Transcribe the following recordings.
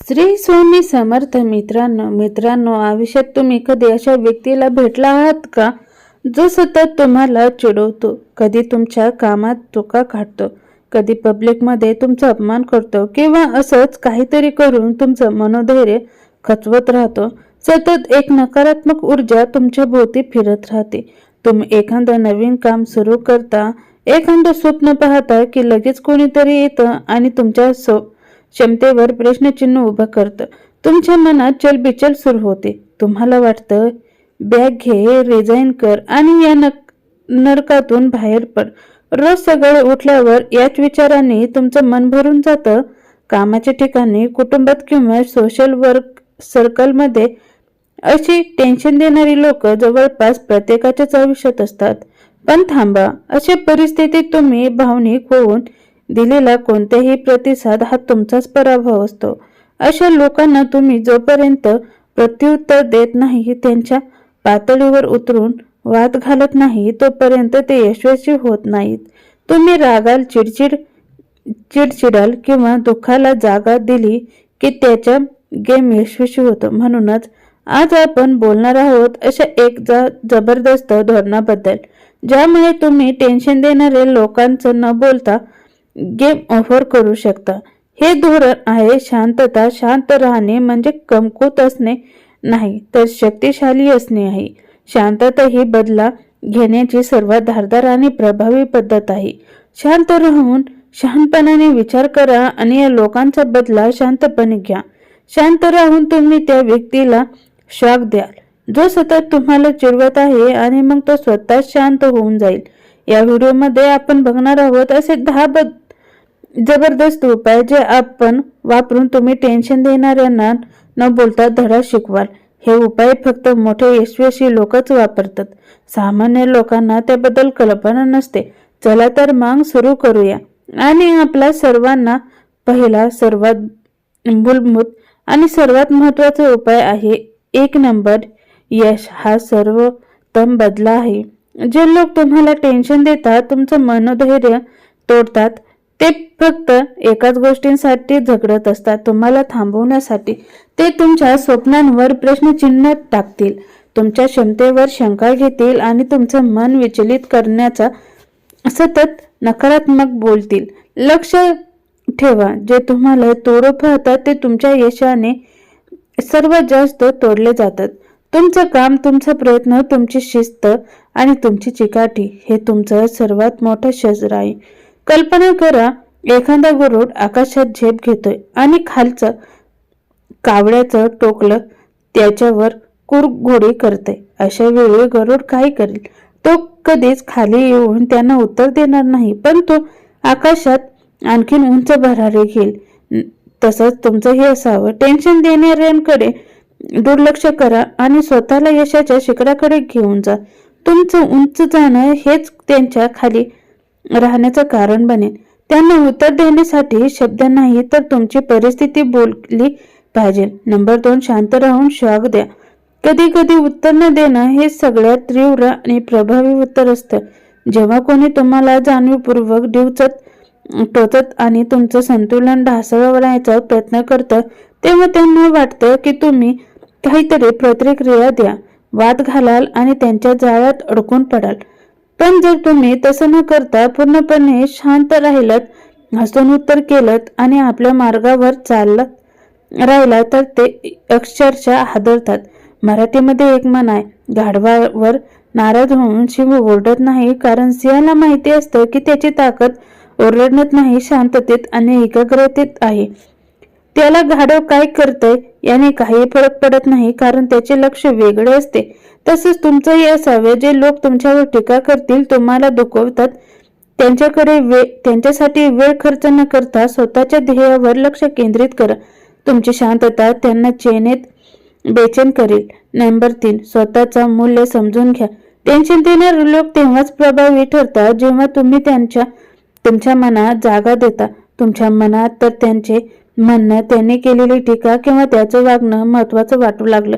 श्री स्वामी समर्थ मित्रांनो मित्रांनो आयुष्यात तुम्ही कधी अशा व्यक्तीला भेटला आहात का जो सतत तुम्हाला चिडवतो? कधी तुमच्या कामात चुका काढतो? कधी पब्लिकमध्ये तुमचा अपमान करतो? किंवा असंच काहीतरी करून तुमचं मनोधैर्य खचवत राहतो? सतत एक नकारात्मक ऊर्जा तुमच्या भोवती फिरत राहते. तुम्ही एखादं नवीन काम सुरू करता एखादं स्वप्न पाहता की लगेच कोणीतरी येतं आणि तुमच्या सो क्षमतेवर प्रश्नचिन्ह उभं करतं तुमच्या मनात चलबिचल सुरू होते. तुम्हाला वाटतं बॅग घे रिझाईन कर आणि या नक नरकातून बाहेर पड. रोज सगळे उठल्यावर याच विचाराने तुमचं मन भरून जातं. कामाच्या ठिकाणी कुटुंबात किंवा सोशल वर्क सर्कलमध्ये अशी टेन्शन देणारी लोक जवळपास प्रत्येकाच्याच आयुष्यात असतात. पण थांबा अशा परिस्थितीत तुम्ही भावनिक होऊन दिलेला कोणताही प्रतिसाद हा तुमचाच पराभव असतो. अशा लोकांना तुम्ही जोपर्यंत प्रत्युत्तर देत नाही त्यांच्या पातळीवर उतरून वाद घालत नाही तोपर्यंत ते यशस्वी होत नाहीत. तुम्ही रागाल चिडचिड चिडचिडाल किंवा दुःखाला जागा दिली की त्याच्या गेम यशस्वी होतो. म्हणूनच आज आपण बोलणार आहोत अशा एक जा जबरदस्त धोरणाबद्दल ज्यामुळे तुम्ही टेन्शन देणारे लोकांचं न बोलता गेम ऑफर करू शकता. हे धोरण आहे शांतता शांत राहणे म्हणजे कमकुत असणे नाही तर शक्तिशाली असणे आहे. शांतता ही बदला घेण्याची सर्वात धारदार आणि प्रभावी पद्धत आहे. शांत राहून शांतपणाने विचार करा आणि या लोकांचा बदला शांतपणे घ्या. शांत राहून तुम्ही त्या व्यक्तीला शॉक द्याल. जो सतत तुम्हाला चिडवत आहे आणि मग तो स्वतः शांत होऊन जाईल. या व्हिडिओमध्ये आपण बघणार आहोत असे दहा बद जबरदस्त उपाय जे आपण वापरून तुम्ही टेन्शन देणाऱ्यांना न बोलता धडा शिकवाल. हे उपाय फक्त मोठे यशस्वी लोकच वापरतात. सामान्य लोकांना त्याबद्दल कल्पना नसते. चला तर मग सुरू करूया. आणि आपला सर्वांना पहिला सर्वात मूलभूत आणि सर्वात महत्त्वाचा उपाय आहे एक नंबर यश. हा सर्वोत्तम बदला आहे. जे लोक तुम्हाला टेन्शन देतात तुमचं मनोधैर्य तोडतात ते फक्त एकाच गोष्टींसाठी झगडत असतात. तुम्हाला थांबवण्यासाठी ते तुमच्या स्वप्नांवर प्रश्नचिन्ह टाकतील. तुमच्या क्षमतेवर शंका घेतील आणि तुमचं मन विचलित करण्याचा सतत नकारात्मक बोलतील. लक्ष ठेवा. जे तुम्हाला तोडू पाहतात ते तुमच्या यशाने सर्वात जास्त तोडले जातात. तुमचं काम तुमचा प्रयत्न तुमची शिस्त आणि तुमची चिकाटी हे तुमचं सर्वात मोठं शस्त्र आहे. कल्पना करा एखादा गरुड आकाशात झेप घेतोय आणि खालचं कावड्याचं टोकलं त्याच्यावर कुरघोडी करते अशा वेळी गरुड काय करेल? तो कधीच खाली येऊन त्यांना उत्तर देणार नाही पण तो आकाशात आणखीन उंच भरारे घेईल. तसंच तुमचं हे असावं. टेन्शन देणाऱ्यांकडे दुर्लक्ष करा आणि स्वतःला यशाच्या शिखराकडे घेऊन जा. तुमचं उंच जाणं हेच त्यांच्या खाली राहण्याचं कारण बनेल. त्यांना उत्तर देण्यासाठी शब्द नाही तर तुमची परिस्थिती बोलली पाहिजे. नंबर दोन शांत राहून श्वाग द्या. कधी कधी उत्तर न देणं हे सगळ्यात तीव्र आणि प्रभावी उत्तर असतं. जेव्हा कोणी तुम्हाला जाणीवपूर्वक डिवचत टोचत आणि तुमचं संतुलन ढासळवण्याचा प्रयत्न करतं तेव्हा त्यांना वाटतं की तुम्ही काहीतरी प्रतिक्रिया द्या. वाद घालाल आणि त्यांच्या जाळ्यात अडकून पडाल. पण जर तुम्ही तसं न करता पूर्णपणे शांत राहिलत हसून उत्तर केलं आणि आपल्या मार्गावर चालला राहिला तर ते अक्षरशः हादरतात. मराठीमध्ये एक म्हण आहे गाढवावर नाराज होऊन शिव ओरडत नाही कारण सिंहाला माहिती असतं की त्याची ताकद ओरडण्यात नाही शांततेत आणि एकाग्रतेत आहे. त्याला गाढव काय करतंय याने काही फरक पडत नाही कारण त्याचे लक्ष वेगळे असते. तसेच तुमचंही असावे जे लोक तुमच्यावर टीका करतील तुम्हाला दुखवतात. त्यांच्याकडे वे त्यांच्यासाठी वेळ खर्च न करता स्वतःच्या ध्येयावर लक्ष केंद्रित करा. तुमची शांतता त्यांना चेनेत बेचैन करेल. नंबर तीन स्वतःचा मूल्य समजून घ्या. टेन्शन देणारे लोक तेव्हाच प्रभावी ठरतात जेव्हा तुम्ही त्यांच्या तुमच्या मनात जागा देता. तुमच्या मनात तर त्यांचे म्हणणं त्यांनी केलेली टीका किंवा त्याचं वागणं महत्वाचं वाटू लागलं.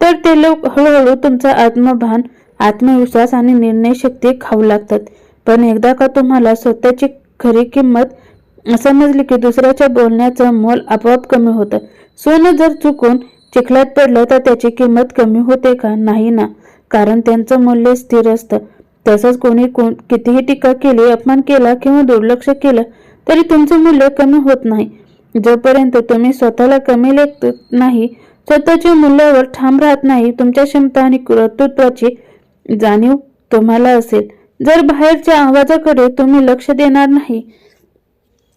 तर ते लोक हळूहळू तुमचा आत्मभान आत्मविश्वास आणि निर्णय शक्ती खाऊ लागतात. पण एकदा का तुम्हाला स्वतःची खरी किंमत समजली की दुसऱ्याच्या बोलण्याचं मोल आपोआप कमी होतं? सोनं जर चुकून चिखलात पडलं तर त्याची किंमत कमी होते का? नाही ना. कारण त्यांचं मूल्य स्थिर असतं. तसंच कोणी कोण कितीही टीका केली अपमान केला किंवा दुर्लक्ष केलं तरी तुमचं मूल्य कमी होत नाही. जोपर्यंत तुम्ही स्वतःला कमी लेखत नाही स्वतःच्या मूल्यावर ठाम राहत नाही तुमच्या क्षमता आणि कर्तृत्वाची जाणीव तुम्हाला असेल. जर बाहेरच्या आवाजाकडे तुम्ही लक्ष देणार नाही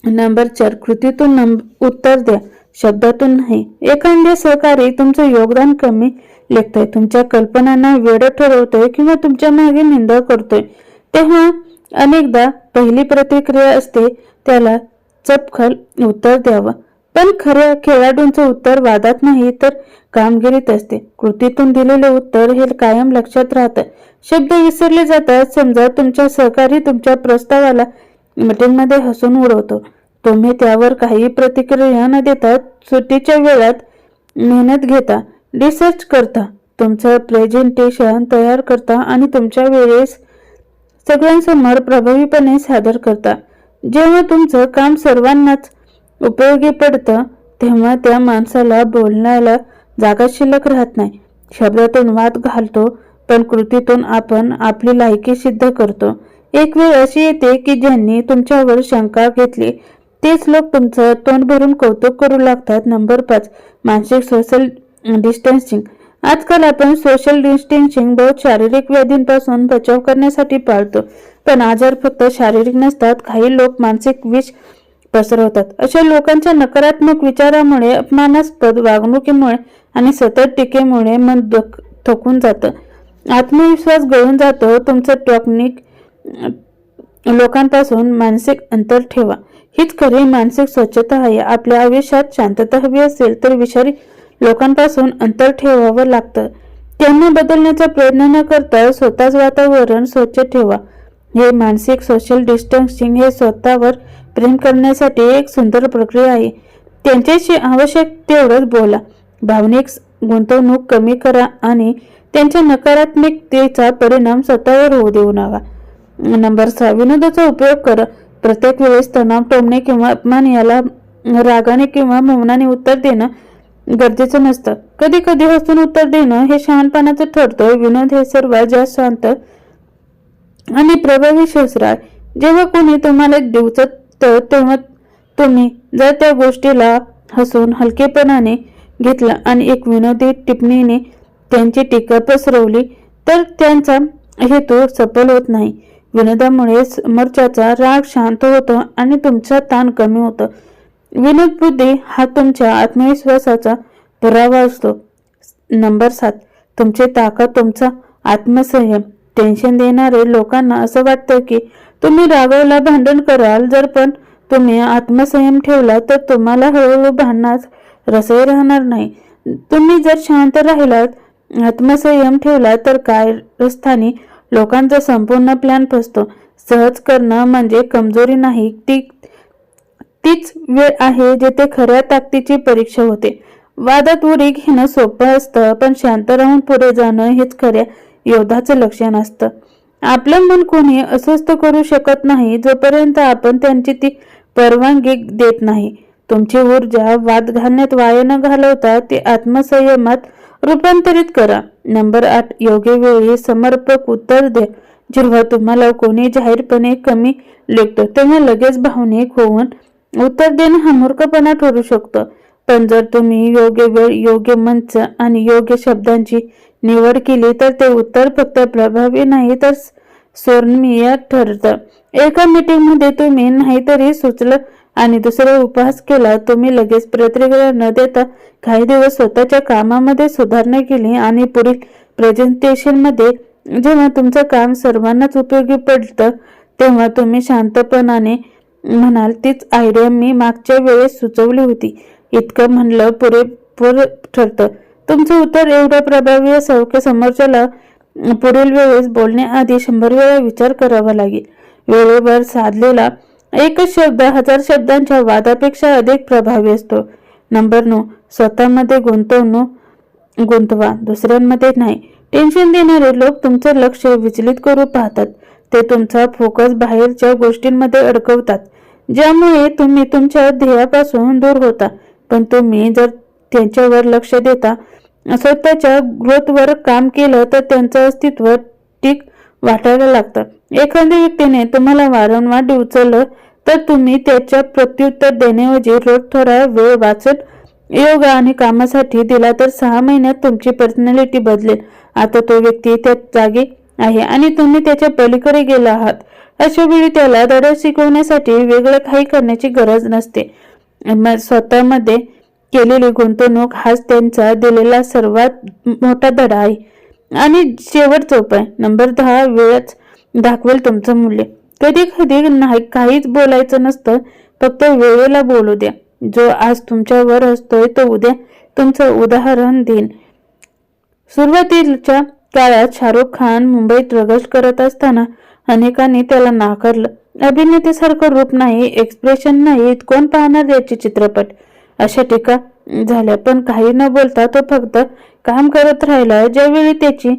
नंबर चार कृतीतून उत्तर द्या. शब्दातून नाही. एखाद्या सहकारी तुमचं योगदान कमी लेखतोय तुमच्या कल्पनांना वेळ ठरवतोय किंवा तुमच्या मागे निंदा करतोय. तेव्हा अनेकदा पहिली प्रतिक्रिया असते त्याला चपखल उत्तर द्यावं. पण खऱ्या खेळाडूंचं उत्तर वादात नाही तर कामगिरीत असते. कृतीतून दिलेले उत्तर हे कायम लक्षात राहतं. शब्द विसरले जातात. समजा तुमच्या सहकारी तुमच्या प्रस्तावाला मीटिंगमध्ये हसून उडवतो. तुम्ही त्यावर काही प्रतिक्रिया न देता सुट्टीच्या वेळात मेहनत घेता रिसर्च करता. तुमचं प्रेझेंटेशन तयार करता आणि तुमच्या वेळेस सगळ्यांसमोर प्रभावीपणे सादर करता. जेव्हा तुमचं काम सर्वांनाच उपयोगी पडतं तेव्हा त्या माणसाला बोलण्याला जागा शिल्लक राहत नाही. शब्दातून वाद घालतो पण कृतीतून आपण आपली लायकी सिद्ध करतो. एक वेळ अशी येते की ज्यांनी तुमच्यावर शंका घेतली तेच लोक तुमचं तोंड भरून कौतुक करू लागतात. नंबर पाच मानसिक सोशल डिस्टन्सिंग आजकाल आपण सोशल डिस्टन्सिंग बहुत शारीरिक व्याधींपासून बचाव करण्यासाठी पाळतो. पण आजार फक्त शारीरिक नसतात काही लोक मानसिक विष पसरवतात. अशा लोकांच्या नकारात्मक विचारामुळे अपमानास्पद वागणुकीमुळे आणि सतत टीकेमुळे मन थकून जातं. आत्मविश्वास गळून जातो. तुमचं टॉक्निक लोकांपासून मानसिक अंतर ठेवा. हीच खरी मानसिक स्वच्छता आहे. आपल्या आयुष्यात शांतता हवी असेल तर विषारी लोकांपासून अंतर ठेवावं लागतं. त्यांना बदलण्याचा प्रयत्न न करता स्वतःच वातावरण स्वच्छ ठेवा. हे मानसिक सोशल डिस्टन्सिंग हे स्वतःवर प्रेम करण्यासाठी एक सुंदर प्रक्रिया आहे. त्यांच्याशी आवश्यक तेवढंच बोला. भावनिक गुंतवणूक कमी करा आणि त्यांच्या नकारात्मकतेचा परिणाम स्वतःवर होऊ देऊ नका. नंबर सहा विनोदाचा उपयोग करा. प्रत्येक वेळेस तणाव टोमणे किंवा अपमान याला रागाने किंवा मौनाने उत्तर देणं गरजेचं नसतं. कधी कधी हसून उत्तर देणं हे शहाणपणाचं ठरतं. विनोद हे सर्वात जास्त शांत आणि प्रभावी शस्त्रात जेव्हा कोणी तुम्हाला दिवचत तेव्हा तुम्ही जर त्या गोष्टीला हसून हलकेपणाने घेतला आणि एक विनोदी टिप्पणीने त्यांची टीका पसरवली तर त्यांचा हेतू सफल होत नाही. विनोदामुळे समोरच्याचा राग शांत होतो आणि तुमचा ताण कमी होतो. विनोद बुद्धी हा तुमच्या आत्मविश्वासाचा पुरावा असतो. नंबर सात. तुमची ताकद तुमचा आत्मसंयम. टेन्शन देणारे लोकांना असं वाटतं की तुम्ही रागावला भांडण कराल जर पण तुम्ही आत्मसंयम ठेवला तर तुम्हाला हळूहळू भांडणास रसही राहणार नाही. तुम्ही जर शांत राहिलात आत्मसंयम ठेवला तर कारस्थानी लोकांचा संपूर्ण प्लॅन फसतो. सहज करणं म्हणजे कमजोरी नाही. ती तीच वेळ आहे जेथे खऱ्या ताकदीची परीक्षा होते. वादात उडी घेणं सोपं असतं पण शांत राहून पुढे जाणं हेच खऱ्या योद्धाचं लक्षण असतं. आपलं मन कोणी अस्वस्थ करू शकत नाही जोपर्यंत आपण त्यांची ती परवानगी देत नाही. तुमची ऊर्जा वाद घालण्यात वाया न घालवता ती आत्मसंयमात रूपांतरित करा. नंबर आठ योग्य वेळी समर्पक उत्तर द्या. जेव्हा तुम्हाला कोणी जाहीरपणे कमी लेखतो तेव्हा लगेच भावनिक होऊन उत्तर देणं हा मूर्खपणा ठरू शकतो. पण जर तुम्ही योग्य वेळ योग्य मंच आणि योग्य शब्दांची निवड केली तर ते उत्तर फक्त प्रभावी नाही तर स्वर्णीय ठरतं. एका मीटिंगमध्ये तुम्ही नाहीतरी सुचलं आणि दुसरा उपहास केला तुम्ही लगेच प्रतिक्रिया न देता काही दिवस स्वतःच्या कामामध्ये सुधारणा केली आणि पुढील प्रेझेंटेशनमध्ये जेव्हा तुमचं काम सर्वांनाच उपयोगी पडतं तेव्हा तुम्ही शांतपणाने म्हणाल तीच आयडिया मी मागच्या वेळेस सुचवली होती. इतकं म्हणलं पुरेपूर ठरतं. तुमचं उत्तर एवढं प्रभावी असावं की समोरच्याला पुढील वेळेस बोलण्याआधी शंभर वेळा विचार करावा लागेल. वेळेवर साधलेला एकच शब्द हजार शब्दांच्या वादापेक्षा अधिक प्रभावी असतो. नंबर नऊ स्वतःमध्ये गुंतवणूक गुंतवा. दुसऱ्यांमध्ये नाही. टेन्शन देणारे लोक तुमचं लक्ष विचलित करू पाहतात. ते तुमचा फोकस बाहेरच्या गोष्टींमध्ये अडकवतात ज्यामुळे तुम्ही तुमच्या ध्येयापासून दूर होता. पण तुम्ही जर त्यांच्यावर लक्ष देता स्वतःच्या ग्रोथवर काम केलं तर त्यांचं अस्तित्व टीक वाटायला लागतं. एखाद्या व्यक्तीने तुम्हाला वारंवार उचललं तर तुम्ही त्याच्या प्रत्युत्तर देण्याऐवजी रोज थोडा वेळ वाचत योगा आणि कामासाठी दिला तर सहा महिन्यात तुमची पर्सनॅलिटी बदलेल. आता तो व्यक्ती त्या जागी आहे आणि तुम्ही त्याच्या पलीकडे गेला आहात. अशा वेळी त्याला धडा शिकवण्यासाठी वेगळं काही करण्याची गरज नसते. मग स्वतःमध्ये केलेली गुंतवणूक हाच त्यांचा दिलेला सर्वात मोठा धडा आहे. आणि शेवटचा उपाय नंबर दहा वेळच दाखवेल तुमचं मूल्य. कधी कधी नाही काहीच बोलायचं नसतं फक्त वेळेला बोलू द्या. जो आज तुमच्यावर असतोय तो उद्या तुमचं उदाहरण देईल सुरुवातीच्या काळात शाहरुख खान मुंबईत रगश करत असताना अनेकांनी त्याला नाकारलं. अभिनेतेसारखं रूप नाही एक्सप्रेशन नाही कोण पाहणार याचे चित्रपट? अशा टीका झाल्या. पण काही न बोलता तो फक्त काम करत राहिला. ज्यावेळी त्याची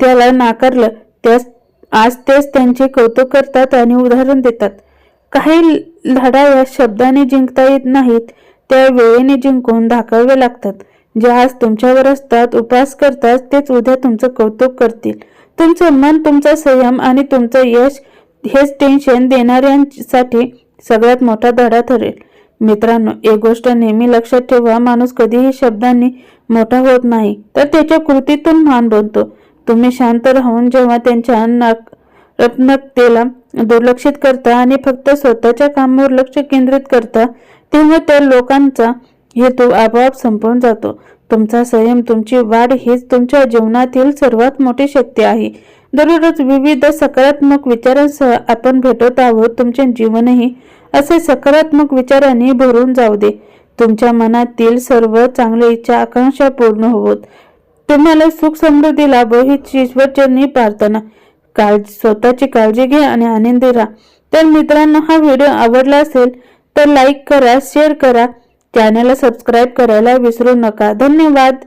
त्याला नाकारलं त्यास आज तेच त्यांचे कौतुक करतात आणि उदाहरण देतात. काही लढा या शब्दाने जिंकता येत नाहीत त्या वेळेने जिंकून दाखवावे लागतात. जे आज तुमच्यावर असतात उपास करतात तेच उद्या तुमचं कौतुक करतील. तुमचं मन तुमचा संयम आणि तुमचं यश हेच टेन्शन देणाऱ्यांसाठी सगळ्यात मोठा धडा ठरेल. मित्रांनो एक गोष्ट नेहमी लक्षात ठेवा माणूस कधीही शब्दांनी मोठा होत नाही तर त्याच्या कृतीतून मान बनतो. तुम्ही शांत राहून जेव्हा त्यांच्या नाक रत्नकतेला दुर्लक्षित करता आणि फक्त स्वतःच्या कामावर लक्ष केंद्रित करता तेव्हा त्या लोकांचा हेतू आपोआप संपून जातो. तुमचा संयम तुमची वाढ हीच तुमच्या जीवनातील सर्वात मोठी शक्ती आहे. दररोज विविध सकारात्मक विचारांसह आपण भेटत आहोत. तुमचे जीवनही असे सकारात्मक विचारांनी भरून जाऊ दे. तुमच्या मनातील सर्व चांगल्या इच्छा आकांक्षा पूर्ण होत तुम्हाला सुख समृद्धी लाभो ही ईश्वरचरणी प्रार्थना काळजी स्वतःची काळजी घ्या आणि आनंदी राहा. तर मित्रांनो हा व्हिडिओ आवडला असेल तर लाईक करा शेअर करा. चॅनलला सबस्क्राईब करायला विसरू नका. धन्यवाद.